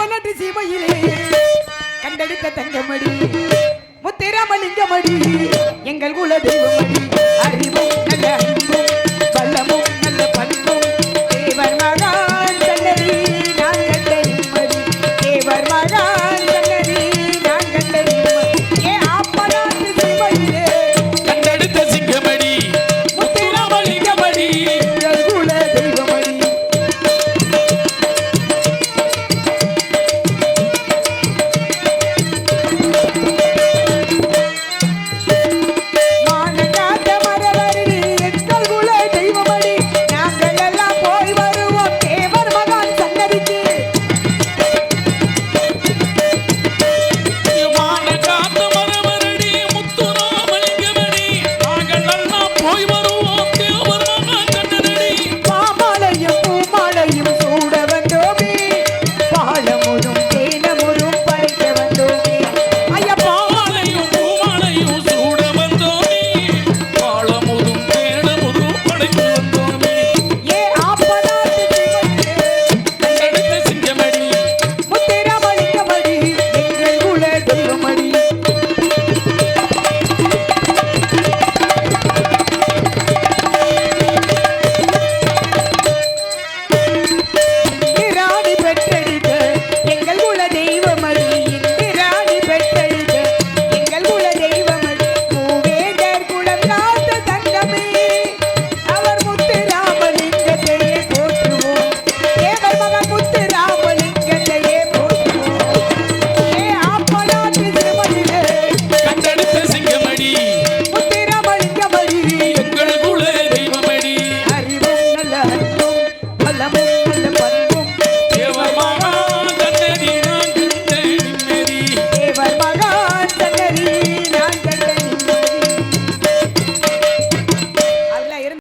பொல்லாட்டி சீமையிலே. கண்டெடுத்த தங்கமடி முத்திராமலிங்கமடி எங்கள் குல தெய்வமடி போய்